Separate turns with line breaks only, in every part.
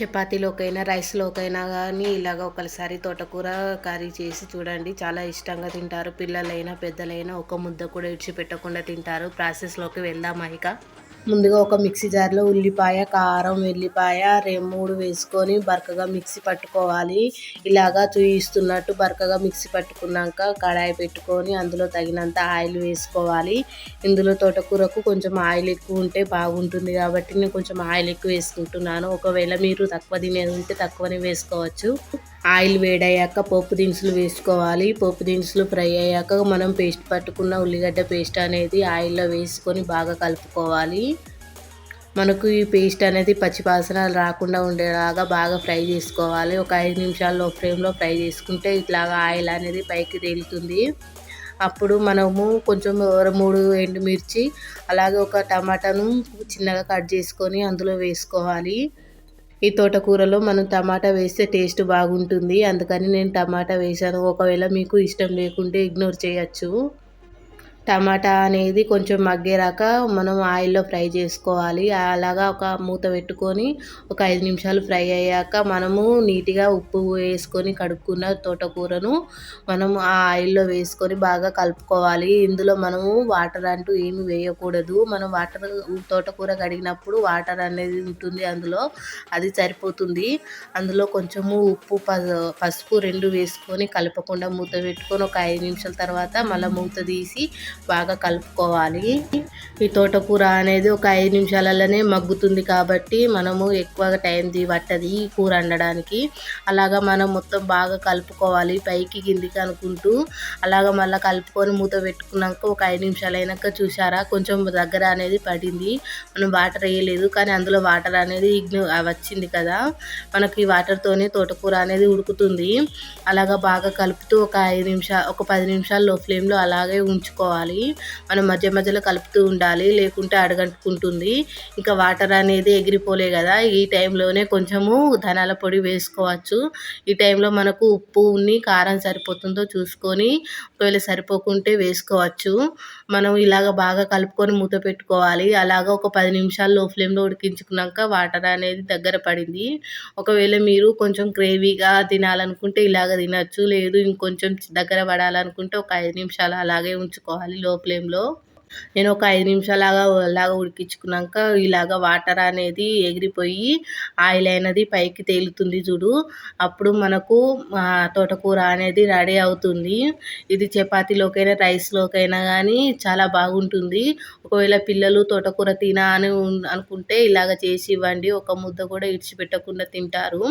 చపాతీలోకైనా రైస్లోకైనా కానీ ఇలాగ ఒకసారి తోటకూర కర్రీ చేసి చూడండి. చాలా ఇష్టంగా తింటారు. పిల్లలైనా పెద్దలైనా ఒక ముద్ద కూడా విడిచిపెట్టకుండా తింటారు. ప్రాసెస్లోకి వెళ్దామా ఇక? ముందుగా ఒక మిక్సీ జార్లో ఉల్లిపాయ కారం వెల్లిపాయ రె మూడు వేసుకొని బరకగా మిక్సీ పట్టుకోవాలి. ఇలాగా చూయిస్తున్నట్టు బరకగా మిక్సీ పట్టుకున్నాక కడాయి పెట్టుకొని అందులో తగినంత ఆయిల్ వేసుకోవాలి. ఇందులో తోటకూరకు కొంచెం ఆయిల్ ఎక్కువ ఉంటే బాగుంటుంది కాబట్టి నేను కొంచెం ఆయిల్ ఎక్కువ వేసుకుంటున్నాను. ఒకవేళ మీరు తక్కువ తినేది ఉంటే తక్కువనే వేసుకోవచ్చు. ఆయిల్ వేడయ్యాక పోపు దినుసులు వేసుకోవాలి. పోపు దినుసులు ఫ్రై అయ్యాక మనం పేస్ట్ పట్టుకున్న ఉల్లిగడ్డ పేస్ట్ అనేది ఆయిల్లో వేసుకొని బాగా కలుపుకోవాలి. మనకు ఈ పేస్ట్ అనేది పచ్చివాసన రాకుండా ఉండేలాగా బాగా ఫ్రై చేసుకోవాలి. ఒక ఐదు నిమిషాల్లో ఫ్లేమ్లో ఫ్రై చేసుకుంటే ఇట్లాగా ఆయిల్ అనేది పైకి తేలుతుంది. అప్పుడు మనము కొంచెం మూడు ఎండుమిర్చి అలాగే ఒక టమాటాను చిన్నగా కట్ చేసుకొని అందులో వేసుకోవాలి. ఈ తోటకూరలో మనం టమాటా వేస్తే టేస్ట్ బాగుంటుంది. అందుకని నేను టమాటా వేసాను ఒకవేళ మీకు ఇష్టం లేకుంటే ఇగ్నోర్ చేయొచ్చు. టమాటా అనేది కొంచెం మగ్గేరాక మనం ఆయిల్లో ఫ్రై చేసుకోవాలి. అలాగా ఒక మూత పెట్టుకొని ఒక ఐదు నిమిషాలు ఫ్రై అయ్యాక మనము నీట్గా ఉప్పు వేసుకొని కడుక్కున్న తోటకూరను మనం ఆ ఆయిల్లో వేసుకొని బాగా కలుపుకోవాలి. ఇందులో మనము వాటర్ అంటూ ఏమి వేయకూడదు. మనం వాటర్ తోటకూర కడిగినప్పుడు వాటర్ అనేది ఉంటుంది అందులో అది సరిపోతుంది. అందులో కొంచెము ఉప్పు పసుపు రెండు వేసుకొని కలపకుండా మూత పెట్టుకొని ఒక ఐదు నిమిషాల తర్వాత మళ్ళీ మూత తీసి బాగా కలుపుకోవాలి. ఈ తోటకూర అనేది ఒక ఐదు నిమిషాలలోనే మగ్గుతుంది కాబట్టి మనము ఎక్కువగా టైం పట్టది ఈ కూర వండడానికి. అలాగా మనం మొత్తం బాగా కలుపుకోవాలి పైకి కిందికి అనుకుంటూ. అలాగా మళ్ళీ కలుపుకొని మూత పెట్టుకున్నాక ఒక ఐదు నిమిషాలు అయినాక చూసారా కొంచెం దగ్గర అనేది పడింది. మనం వాటర్ వేయలేదు కానీ అందులో వాటర్ అనేది వచ్చింది కదా. మనకి వాటర్తోనే తోటకూర అనేది ఉడుకుతుంది. అలాగా బాగా కలుపుతూ ఒక ఐదు నిమిషాలు ఒక పది నిమిషాలు లో ఫ్లేమ్లో అలాగే ఉంచుకోవాలి. మనం మధ్య మధ్యలో కలుపుతూ ఉండాలి. లేకుంటే అడగంటుకుంటుంది. ఇంకా వాటర్ అనేది ఎగిరిపోలే కదా. ఈ టైంలోనే కొంచెము ధనాల పొడి వేసుకోవచ్చు. ఈ టైంలో మనకు ఉప్పు ఉన్ని కారం సరిపోతుందో చూసుకొని ఒకవేళ సరిపోకుంటే వేసుకోవచ్చు. మనం ఇలాగ బాగా కలుపుకొని మూత పెట్టుకోవాలి. అలాగ ఒక పది నిమిషాలు లో ఫ్లేమ్లో ఉడికించుకున్నాక వాటర్ అనేది దగ్గర పడింది. ఒకవేళ మీరు కొంచెం గ్రేవీగా తినాలనుకుంటే ఇలాగ తినచ్చు. లేదు ఇంకొంచెం దగ్గర పడాలనుకుంటే ఒక ఐదు నిమిషాలు అలాగే ఉంచుకోవాలి లో ఫ్లేమ్లో. నేను ఒక ఐదు నిమిషాలాగా అలాగా ఉడికించుకున్నాక ఇలాగ వాటర్ అనేది ఎగిరిపోయి ఆయిల్ అనేది పైకి తేలుతుంది చూడు. అప్పుడు మనకు తోటకూర అనేది రెడీ అవుతుంది. ఇది చపాతీలోకైనా రైస్లోకైనా కానీ చాలా బాగుంటుంది. ఒకవేళ పిల్లలు తోటకూర తినా అని అనుకుంటే ఇలాగ చేసి ఇవ్వండి. ఒక ముద్ద కూడా ఇడిచిపెట్టకుండా తింటారు.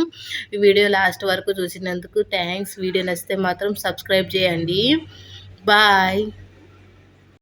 ఈ వీడియో లాస్ట్ వరకు చూసినందుకు థ్యాంక్స్. వీడియో నచ్చితే మాత్రం సబ్స్క్రైబ్ చేయండి. బాయ్.